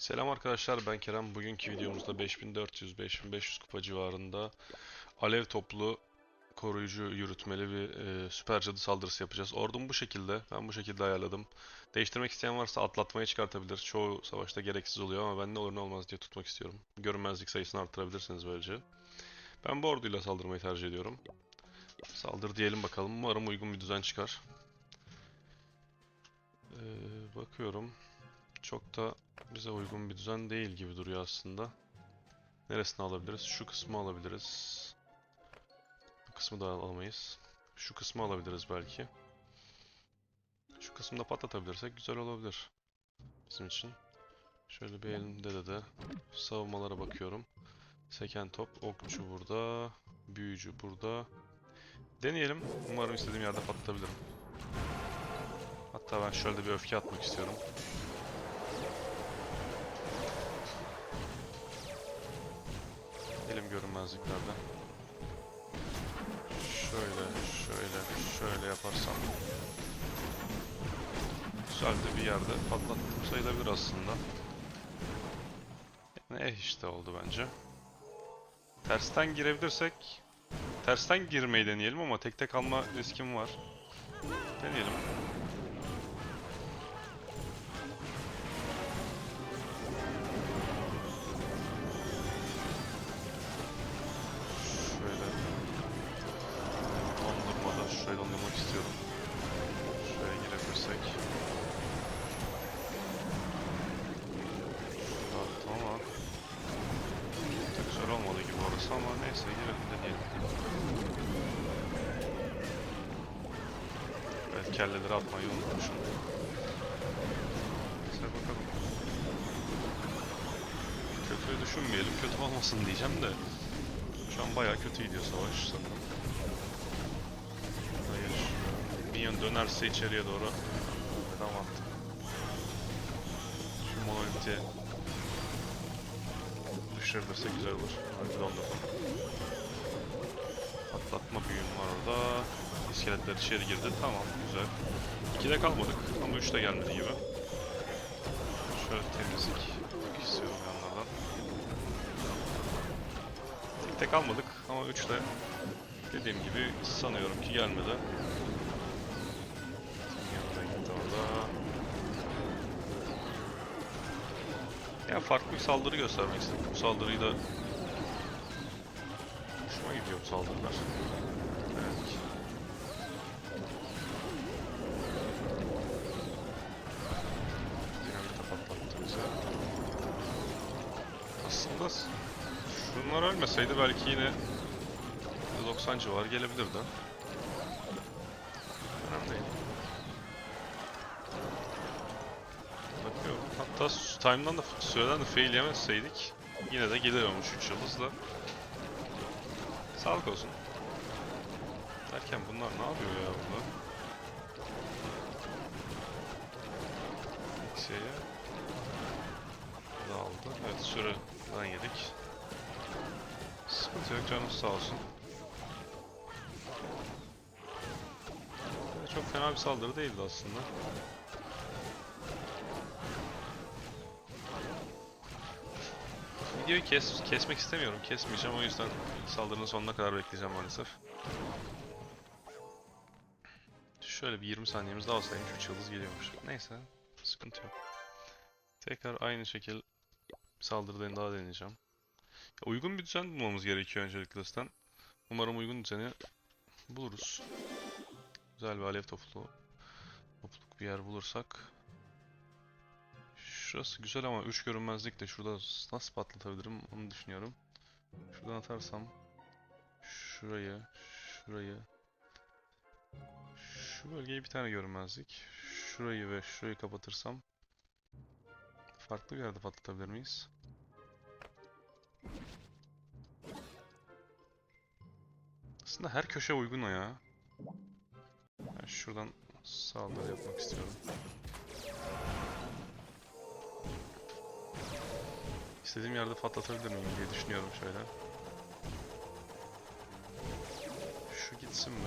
Selam arkadaşlar ben Kerem. Bugünkü videomuzda 5400-5500 kupa civarında alev toplu koruyucu yürütmeli bir e, süper cadı saldırısı yapacağız. Ordum bu şekilde. Ben bu şekilde ayarladım. Değiştirmek isteyen varsa atlatmaya çıkartabilir. Çoğu savaşta gereksiz oluyor ama ben ne olur ne olmaz diye tutmak istiyorum. Görünmezlik sayısını arttırabilirsiniz böylece. Ben bu orduyla saldırmayı tercih ediyorum. Saldır diyelim bakalım. Umarım uygun bir düzen çıkar. Ee, bakıyorum. Çok da bize uygun bir düzen değil gibi duruyor aslında. Neresini alabiliriz? Şu kısmı alabiliriz. Bu kısmı da alamayız. Şu kısmı alabiliriz belki. Şu kısımda patlatabilirsek güzel olabilir. Bizim için. Şöyle bir elimde de de savunmalara bakıyorum. Seken top, okçu burada, büyücü burada. Deneyelim. Umarım istediğim yerde patlatabilirim. Hatta ben şöyle bir öfke atmak istiyorum. Elim görünmezliklerden. Şöyle, şöyle, şöyle yaparsam. Güzel de bir yerde patlattım sayılabilir aslında. Yani eh işte oldu bence. Tersten girebilirsek... Tersten girmeyi deneyelim ama tek tek alma riskim var. Deneyelim. Orası ama neyse girelim deneyelim. Evet kelleleri atmayı unutmuşum. Neyse bakalım. Kötüyü düşünmeyelim, kötü olmasın diyeceğim de şu an bayağı kötü gidiyor savaş sanırım. Hayır. Minyon dönerse içeriye doğru. Attım? Şu monoliti düşürebilirse güzel olur. Hadi dondurma. Patlatma büyüm var orada. İskeletler içeri girdi. Tamam güzel. 2'de kalmadık ama 3'te gelmedi gibi. Şöyle temizlik yapmak istiyorum yanlardan. Tek tek almadık ama 3'te dediğim gibi sanıyorum ki gelmedi. Ya farklı bir saldırı göstermek istedim. Bu saldırıyı da hoşuma gidiyor bu saldırılar. Evet. Dinamite patlattı. Aslında şunlar ölmeseydi belki yine 90 civarı gelebilirdi. Hatta time'dan da süreden de fail yemezseydik yine de geliyormuş 3 yıldızla. Sağlık olsun. Derken bunlar ne yapıyor ya burada? Şeye dağıldı. Evet süreden yedik. Sıkıntı yok canımız sağ olsun. Çok fena bir saldırı değildi aslında. Videoyu kes, kesmek istemiyorum. Kesmeyeceğim o yüzden saldırının sonuna kadar bekleyeceğim maalesef. Şöyle bir 20 saniyemiz daha olsaymış 3 yıldız geliyormuş. Neyse sıkıntı yok. Tekrar aynı şekil saldırıdan daha deneyeceğim. Ya uygun bir düzen bulmamız gerekiyor öncelikle zaten. Umarım uygun düzeni buluruz. Güzel bir alev toplu topluluk bir yer bulursak. Şurası güzel ama 3 görünmezlik de şurada nasıl patlatabilirim onu düşünüyorum. Şuradan atarsam şurayı, şurayı şu bölgeye bir tane görünmezlik. Şurayı ve şurayı kapatırsam farklı bir yerde patlatabilir miyiz? Aslında her köşe uygun o ya. Ben şuradan saldırı yapmak istiyorum. İstediğim yerde patlatabilir miyim diye düşünüyorum şöyle. Şu gitsin mi?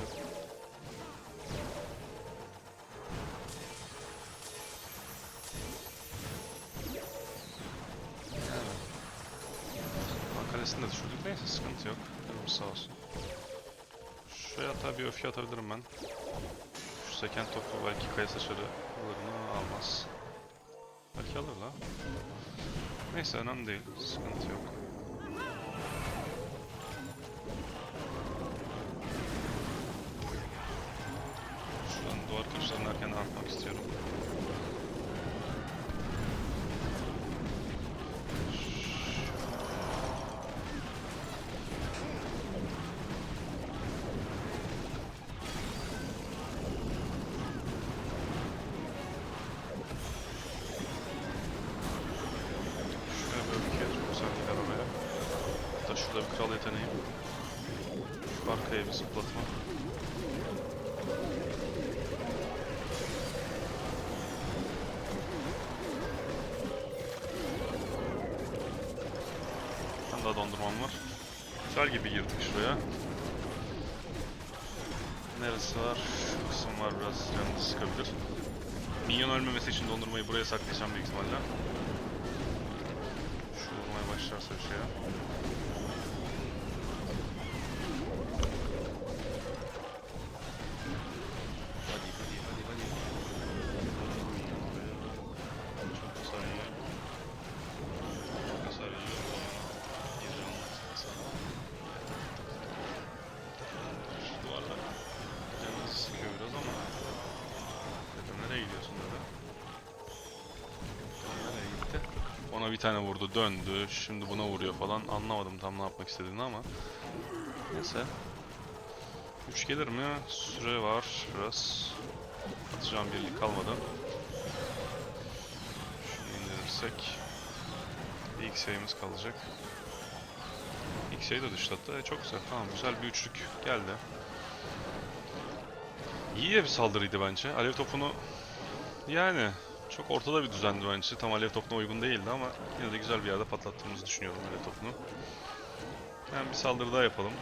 Neresinde düşürdük? Neyse sıkıntı yok. Canımız sağ olsun. Şuraya hatta bir öfke atabilirim ben. Şu seken topu belki kaya saçarı alır? Almaz. Belki alır la. Neyse önemli değil. Sıkıntı yok. Şuradan duvar köşelerinin erken atmak istiyorum. Şurada bir kral yeteneği. Şu arkaya bir zıplatma. Tane daha dondurmam var. Güzel gibi girdik şuraya. Neresi var? Şu kısım var biraz canını sıkabilir. Minyon ölmemesi için dondurmayı buraya saklayacağım büyük ihtimalle. Cherche, cherche. Ona bir tane vurdu döndü şimdi buna vuruyor falan anlamadım tam ne yapmak istediğini ama Neyse 3 gelir mi? Süre var biraz Atacağım birlik kalmadı Şunu indirirsek X sayımız kalacak. X sayı da düştü hatta. E, çok güzel. Tamam güzel bir üçlük geldi. İyi bir saldırıydı bence. Alev topunu yani çok ortada bir düzendi bence. Tam alev topuna uygun değildi ama yine de güzel bir yerde patlattığımızı düşünüyorum alev topunu. Hemen bir saldırı daha yapalım.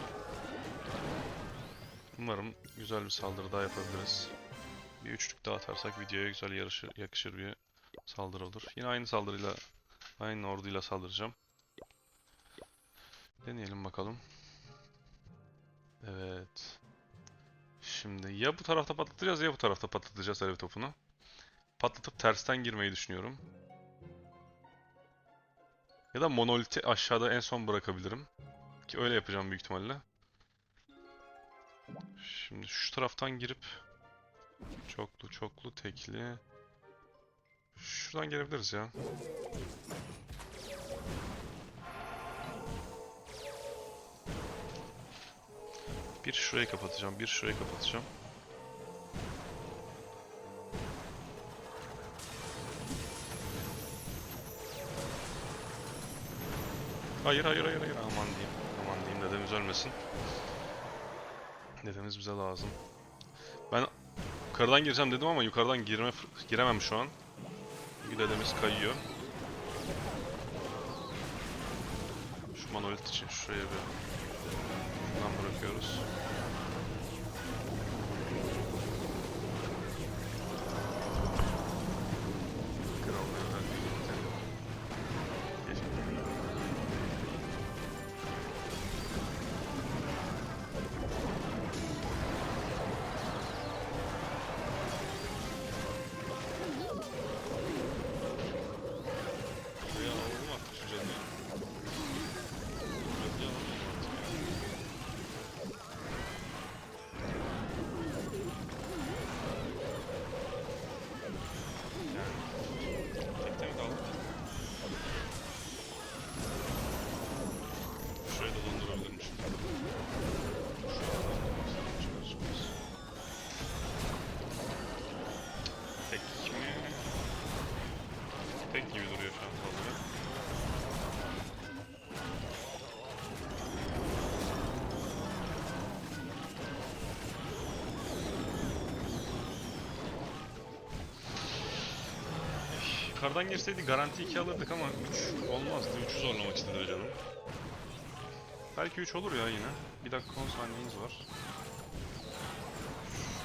Umarım güzel bir saldırı daha yapabiliriz. Bir üçlük daha atarsak videoya güzel yarışı, yakışır bir saldırı olur. Yine aynı saldırıyla, aynı orduyla saldıracağım. Deneyelim bakalım. Evet. Şimdi ya bu tarafta patlatacağız ya bu tarafta patlatacağız alev topunu. Patlatıp tersten girmeyi düşünüyorum. Ya da monoliti aşağıda en son bırakabilirim. Ki öyle yapacağım büyük ihtimalle. Şimdi şu taraftan girip çoklu çoklu tekli Şuradan gelebiliriz ya. Bir şurayı kapatacağım, bir şurayı kapatacağım. Hayır, hayır, hayır, hayır. Aman diyeyim, aman diyeyim. Dedemiz ölmesin. Dedemiz bize lazım. Ben yukarıdan gireceğim dedim ama yukarıdan girme giremem şu an. Çünkü dedemiz kayıyor. Şu monolit için şuraya bir şuradan bırakıyoruz. Yukarıdan girseydi garanti 2 alırdık ama 3 olmazdı. 3'ü zorlamak istedi canım. Belki 3 olur ya yine. Bir dakika 10 saniyemiz var.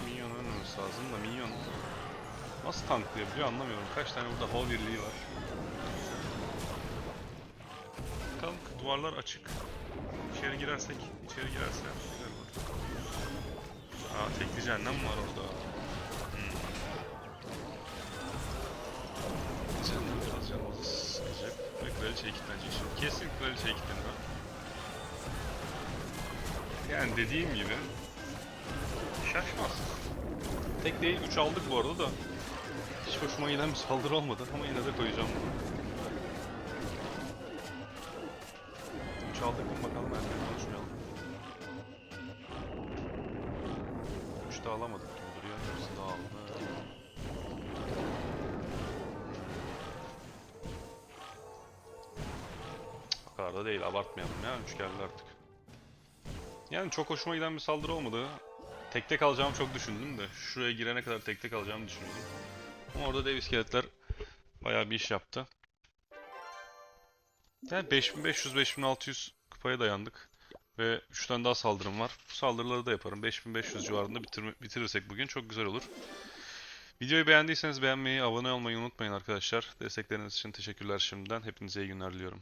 Minyon ölmemesi lazım da minyon nasıl tanklayabiliyor anlamıyorum. Kaç tane burada hol birliği var. Bakalım duvarlar açık. İçeri girersek, içeri girerse. Aa tekli cehennem var orada. Kraliçeye kilitlenecek şimdi. Kesin kraliçeye kilitlenir. Yani dediğim gibi şaşmaz. Tek değil 3 aldık bu arada da. Hiç hoşuma giden bir saldırı olmadı ama yine de koyacağım bunu. 3 aldık mı bakalım erken konuşmayalım. 3 de alamadık gibi duruyor. Hepsi de aldı. Kadar da değil abartmayalım ya 3 geldi artık. Yani çok hoşuma giden bir saldırı olmadı. Tek tek alacağımı çok düşündüm de şuraya girene kadar tek tek alacağımı düşündüm. Ama orada dev iskeletler bayağı bir iş yaptı. Yani 5500-5600 kupaya dayandık. Ve 3 tane daha saldırım var. Bu saldırıları da yaparım. 5500 civarında bitirme- bitirirsek bugün çok güzel olur. Videoyu beğendiyseniz beğenmeyi, abone olmayı unutmayın arkadaşlar. Destekleriniz için teşekkürler şimdiden. Hepinize iyi günler diliyorum.